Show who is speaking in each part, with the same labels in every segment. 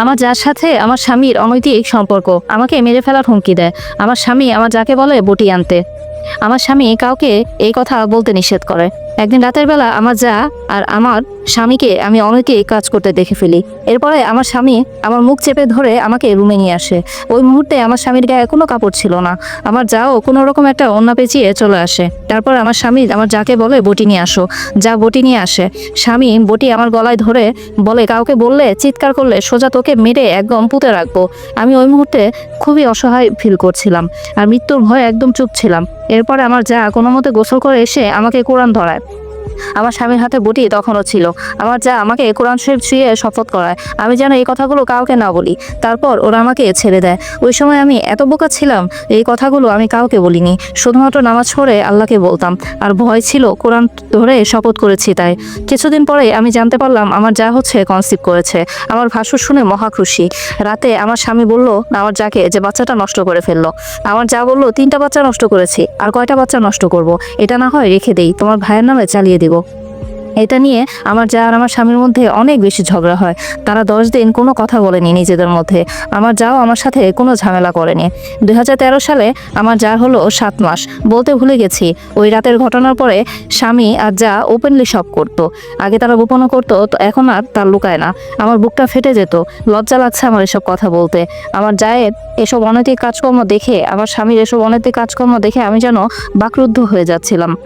Speaker 1: আমার যার সাথে আমার স্বামীর অনৈতিক সম্পর্ক, আমাকে মেরে ফেলার হুমকি দেয়। আমার স্বামী আমার যাকে বলে বটি আনতে। আমার স্বামী কাউকে এই কথা বলতে নিষেধ করে। একদিন রাতের বেলা আমার যা আর আমার স্বামীকে আমি অনেকেই কাজ করতে দেখে ফেলি। এরপরে আমার স্বামী আমার মুখ চেপে ধরে আমাকে রুমে নিয়ে আসে। ওই মুহূর্তে আমার স্বামীর গায়ে কোনো কাপড় ছিল না। আমার যাও কোনো রকম একটা অন্য পেঁচিয়ে চলে আসে। তারপর আমার স্বামী আমার যাকে বলে বটি নিয়ে আসো। যা বটি নিয়ে আসে। স্বামী বটি আমার গলায় ধরে বলে, কাউকে বললে চিৎকার করলে সোজা তোকে মেরে একদম পুঁতে রাখব। আমি ওই মুহূর্তে খুবই অসহায় ফিল করছিলাম। আর মৃত্যুর ভয়ে একদম চুপ ছিলাম। এরপরে আমার যা কোনো মতে গোসল করে এসে আমাকে কোরআন ধরায়। আমার স্বামীর হাতে বটি তখনও ছিল। আমার যা আমাকে কোরআন শরীফ ছুঁয়ে শপথ করায়। আমি যেন এই কথাগুলো কাউকে না বলি। তারপর ওরা আমাকে ছেড়ে দেয়। ওই সময় আমি এত বোকা ছিলাম, এই কথাগুলো আমি কাউকে বলিনি। শুধুমাত্র নামাজ পড়ে আল্লাহকে বলতাম। আর ভয় ছিল, কোরআন ধরে শপথ করেছি তাই। কিছুদিন পরে আমি জানতে পারলাম, আমার যা হচ্ছে কনসিভ করেছে। আমার ভাসুর শুনে মহা খুশি। রাতে আমার স্বামী বলল আমার যাকে, যে বাচ্চাটা নষ্ট করে ফেলল। আমার যা বলল, তিনটা বাচ্চা নষ্ট করেছি, আর কয়টা বাচ্চা নষ্ট করব। এটা না হয় রেখে দেই। তোমার ভাইয়ের নামে চালিয়ে দিব। এটা নিয়ে আমার যা আর আমার স্বামীর মধ্যে অনেক বেশি ঝগড়া হয়। তারা দশ দিন কোনো কথা বলেনি নিজেদের মধ্যে। আমার যাও আমার সাথে কোনো ঝামেলা করেনি। দু হাজার তেরো সালে আমার যা হলো সাত মাস। বলতে ভুলে গেছি। ওই রাতের ঘটনার পরে স্বামী আর যা ওপেনলি সব করতো। আগে তারা গোপনও করতো, তো এখন আর তার লুকায় না। আমার বুকটা ফেটে যেত। লজ্জা লাগছে আমার এসব কথা বলতে। আমার জায়ের এসব অনৈতিক কাজকর্ম দেখে, আমার স্বামীর এসব অনৈতিক কাজকর্ম দেখে আমি যেন বাকরুদ্ধ হয়ে যাচ্ছিলাম।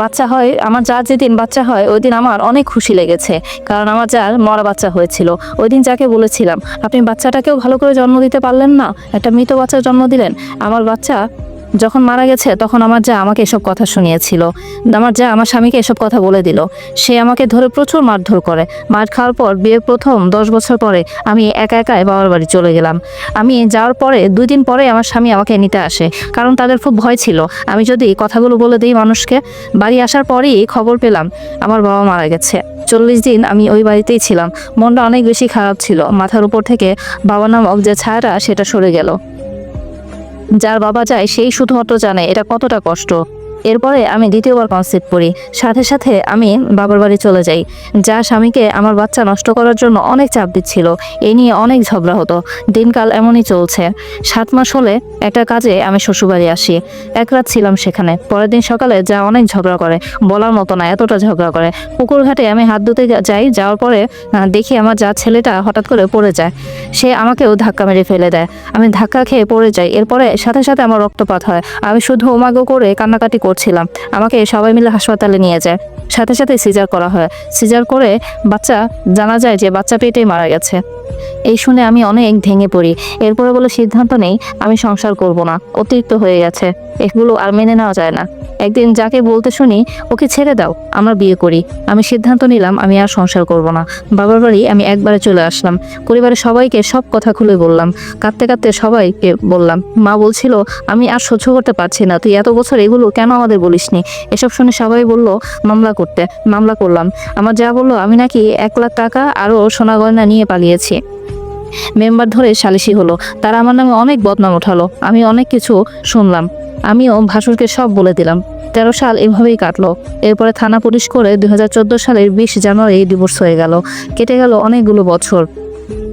Speaker 1: বাচ্চা হয়, আমার যার যেদিন বাচ্চা হয় ওই দিন আমার অনেক খুশি লেগেছে, কারণ আমার যার মরা বাচ্চা হয়েছিল। ওই দিন যাকে বলেছিলাম, আপনি বাচ্চাটাকেও ভালো করে জন্ম দিতে পারলেন না? একটা মৃত বাচ্চা জন্ম দিলেন? আমার বাচ্চা যখন মারা গেছে, তখন আমার যা আমাকে এসব কথা শুনিয়েছিল, আমার যা আমার স্বামীকে এসব কথা বলে দিল, সে আমাকে ধরে প্রচুর মারধর করে। মার খাওয়ার পর, বিয়ের প্রথম দশ বছর পরে আমি একা একাই বাবার বাড়ি চলে গেলাম। আমি যাওয়ার পরে, দুই দিন পরে আমার স্বামী আমাকে নিতে আসে, কারণ তাদের খুব ভয় ছিল। আমি যদি কথাগুলো বলে দিই মানুষকে, বাড়ি আসার পরেই খবর পেলাম, আমার বাবা মারা গেছে। চল্লিশ দিন আমি ওই বাড়িতেই ছিলাম। মনটা অনেক বেশি খারাপ ছিল। মাথার উপর থেকে বাবা নামক যে ছায়াটা সেটা সরে গেল। যার বাবা যায় সেই শুধুমাত্র জানে এটা কতটা কষ্ট। এরপরে আমি দ্বিতীয়বার কনসেপ্ট করি সাথে সাথে আমি বাবার বাড়ি চলে যাই। যা স্বামীকে আমার বাচ্চা নষ্ট করার জন্য অনেক চাপ দিচ্ছিল। এই নিয়ে অনেক ঝগড়া হতো। দিনকাল এমনই চলছে। সাত মাস হলে একটা কাজে আমি শ্বশুরবাড়ি আসি। এক রাত ছিলাম সেখানে। পরের দিন সকালে যা অনেক ঝগড়া করে। বলার মতো না, এতটা ঝগড়া করে। পুকুর ঘাটে আমি হাত ধুতে যাই, যাওয়ার পরে দেখি আমার যা ছেলেটা হঠাৎ করে পড়ে যায়। সে আমাকেও ধাক্কা মেরে ফেলে দেয়। আমি ধাক্কা খেয়ে পড়ে যাই। এরপরে সাথে সাথে আমার রক্তপাত হয়। আমি শুধু ওমাগো করে কান্নাকাটি করছিলাম। আমাকে সবাই মিলে হাসপাতালে নিয়ে যায়। সাথে সাথে সিজার করা হয়। সিজার করে বাচ্চা, জানা যায় যে বাচ্চা পেটেই মারা গেছে। এই শুনে আমি অনেক ভেঙে পড়ি। এরপরে বলে, সিদ্ধান্ত নেই, আমি সংসার করব না। অতিরিক্ত হয়ে গেছে। এগুলো আর মেনে নেওয়া যায় না। একদিন যাকে বলতে শুনি, ওকে ছেড়ে দাও, আমরা বিয়ে করি। আমি সিদ্ধান্ত নিলাম, আমি আর সংসার করব না। বাবার বাড়ি আমি একবারে চলে আসলাম। পরিবারের সবাইকে সব কথা খুলে বললাম। কাঁদতে কাঁদতে সবাইকে বললাম, মা বলছিল, আমি আর সহ্য করতে পারছি না। তুই এত বছর এগুলো কেন আমাদের বলিসনি? এসব শুনে সবাই বলল, মামলা করতে, মামলা করলাম। আমার যা বলল, আমি নাকি এক লাখ টাকা আরও সোনা গয়না নিয়ে পালিয়েছি। মেম্বার ধরে সালিশি হলো। তারা আমার নামে অনেক বদনাম উঠালো। আমি অনেক কিছু শুনলাম। আমিও ভাসুরকে সব বলে দিলাম। তেরো সাল এভাবেই কাটলো। এরপরে থানা পুলিশ করে দুই সালের বিশ জানুয়ারি ডিভোর্স হয়ে গেল। কেটে গেল অনেকগুলো বছর।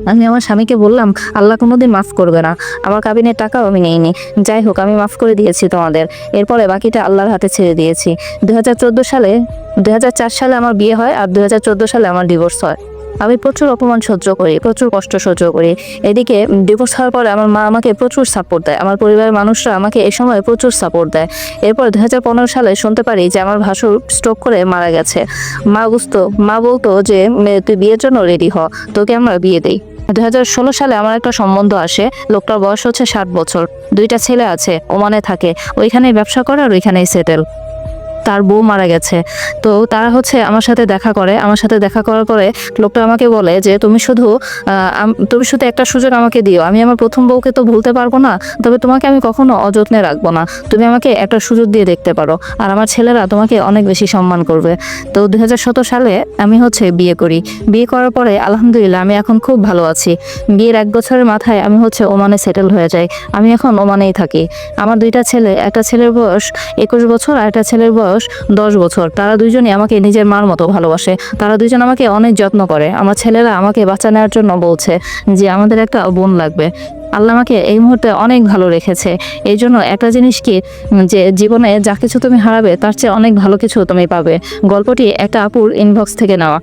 Speaker 1: আমি আমার স্বামীকে বললাম, আল্লাহ কোনোদিন মাফ করবে না। আমার কাবিনের টাকাও আমি নেইনি। যাই হোক, আমি মাফ করে দিয়েছি তোমাদের। এরপরে বাকিটা আল্লাহর হাতে ছেড়ে দিয়েছি। দুই হাজার চোদ্দ সালে, দুই হাজার চার সালে আমার বিয়ে হয় আর দুই হাজার চোদ্দ সালে আমার ডিভোর্স হয়। আমি প্রচুর অপমান সহ্য করি, প্রচুর কষ্ট সহ্য করি। এদিকে ডিভোর্স হওয়ার পরে আমার মা আমাকে প্রচুর সাপোর্ট দেয়। আমার পরিবারের মানুষরা আমাকে এ সময় প্রচুর সাপোর্ট দেয়। এরপর দু হাজার পনেরো সালে শুনতে পারি যে আমার ভাসুর স্ট্রোক করে মারা গেছে। মা বুঝতো, মা বলতো যে, "মে- তুই বিয়ের জন্য রেডি হ, তোকে আমরা বিয়ে দেই। দু হাজার সালে আমার একটা সম্বন্ধ আসে, লোকটার বয়স হচ্ছে ষাট বছর। দুইটা ছেলে আছে, ওমানে থাকে। ওইখানেই ব্যবসা করে আর ওইখানেই সেটেল তার বউ মারা গেছে। তো তারা হচ্ছে আমার সাথে দেখা করে। আমার সাথে দেখা করার পরে লোকটা আমাকে বলে যে, তুমি শুধু তুমি শুধু একটা সুযোগ আমাকে দিও। আমি আমার প্রথম বউকে তো ভুলতে পারব না, তবে তোমাকে আমি কখনো অযত্নে রাখব না। তুমি আমাকে একটা সুযোগ দিয়ে দেখতে পারো। আর আমার ছেলেরা তোমাকে অনেক বেশি সম্মান করবে। তো দুই হাজার সতেরো সালে আমি হচ্ছে বিয়ে করি। বিয়ে করার পরে আলহামদুলিল্লাহ আমি এখন খুব ভালো আছি। বিয়ের এক বছরের মাথায় আমি হচ্ছে ওমানে সেটেল হয়ে যাই। আমি এখন ওমানেই থাকি। আমার দুইটা ছেলে, একটা ছেলের বয়স একুশ বছর আর একটা ছেলের বয়স বয়স দশ বছর, তারা দুইজনই আমাকে নিজের মার মতো ভালোবাসে। তারা দুইজন আমাকে অনেক যত্ন করে। আমার ছেলেরা আমাকে বাচ্চা নেওয়ার জন্য বলছে যে, আমাদের একটা বোন লাগবে। আল্লাহ আমাকে এই মুহূর্তে অনেক ভালো রেখেছে। এই জন্য একটা জিনিস কি, যে জীবনে যা কিছু তুমি হারাবে, তার চেয়ে অনেক ভালো কিছু তুমি পাবে। গল্পটি একটা আপুর ইনবক্স থেকে নেওয়া।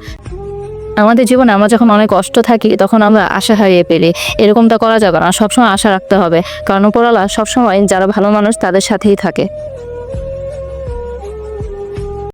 Speaker 1: আমাদের জীবনে আমরা যখন অনেক কষ্ট থাকি, তখন আমরা আশা হারিয়ে ফেলি। এরকমটা করা যাবে না। সবসময় আশা রাখতে হবে। কারণ উপরওয়ালা সবসময় যারা ভালো মানুষ, তাদের সাথেই থাকে।